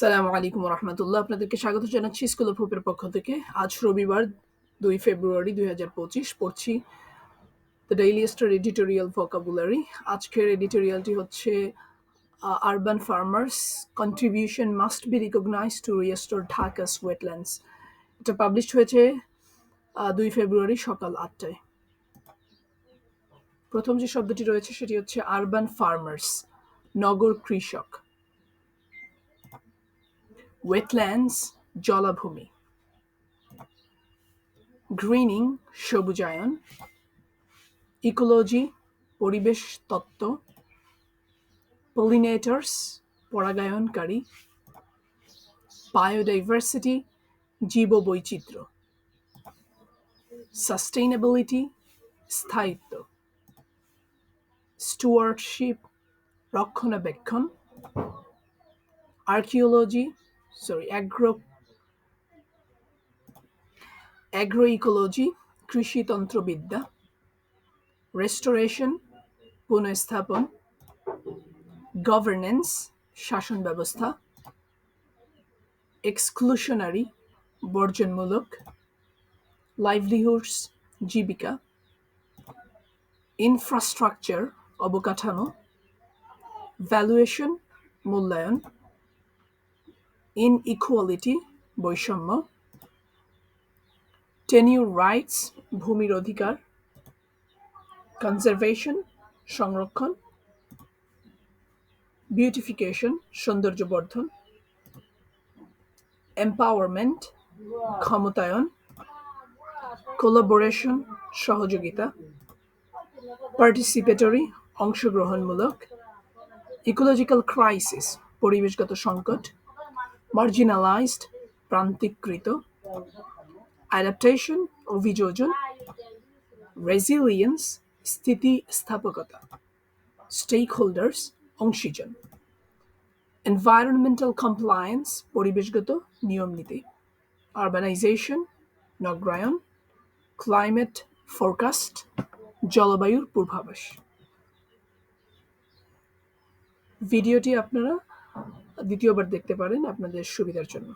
সালামু আলাইকুম রহমতুল্লাহ আপনাদেরকে স্বাগত জানাচ্ছি স্কুল অফ হোপের পক্ষ থেকে। আজ রবিবার, দুই ফেব্রুয়ারি দুই হাজার পঁচিশ। পড়ছি the Daily Star editorial vocabulary আজকের এডিটোরিয়ালটি হচ্ছে urban farmers contribution must be recognise to restore Dhaka's wetlands এটা পাবলিশ হয়েছে দুই ফেব্রুয়ারি সকাল আটটায়। প্রথম যে শব্দটি রয়েছে সেটি হচ্ছে আরবান ফার্মার্স নগর কৃষক। ওয়েটল্যান্ডস জলাভূমি। গ্রিনিং সবুজায়ন। ইকোলজি পরিবেশ তত্ত্ব। পলিনেটার্স পরাগায়নকারী। বায়োডাইভার্সিটি জীববৈচিত্র্য। সাস্টেইনেবিলিটি স্থায়িত্ব। স্টুয়ার্ডশিপ রক্ষণাবেক্ষণ। Archaeology sorry agro agroecology কৃষিতন্ত্রবিদ্যা restoration পুনঃস্থাপন governance শাসন ব্যবস্থা exclusionary বর্জনমূলক livelihoods জীবিকা infrastructure অবকাঠামো ভ্যালুয়েশন মূল্যায়ন ইনইকুয়ালিটি বৈষম্য টেনিউর রাইটস ভূমির অধিকার কনজারভেশন সংরক্ষণ বিউটিফিকেশন সৌন্দর্যবর্ধন এম্পাওয়ারমেন্ট ক্ষমতায়ন কোলাবোরেশন সহযোগিতা পার্টিসিপেটরি অংশগ্রহণমূলক ইকোলজিক্যাল ক্রাইসিস পরিবেশগত সংকট মার্জিনালাইজড প্রান্তিকৃত অ্যাডাপ্টেশন অভিযোজন রেজিলিয়েন্স স্থিতিস্থাপকতা স্টেক হোল্ডার্স অংশীজন এনভায়রনমেন্টাল কমপ্লায়েন্স পরিবেশগত নিয়ম নীতি আরবানাইজেশন নগরায়ন ক্লাইমেট ফোরকাস্ট জলবায়ুর পূর্বাভাস ভিডিওটি আপনারা দ্বিতীয়বার দেখতে পারেন আপনাদের সুবিধার জন্য।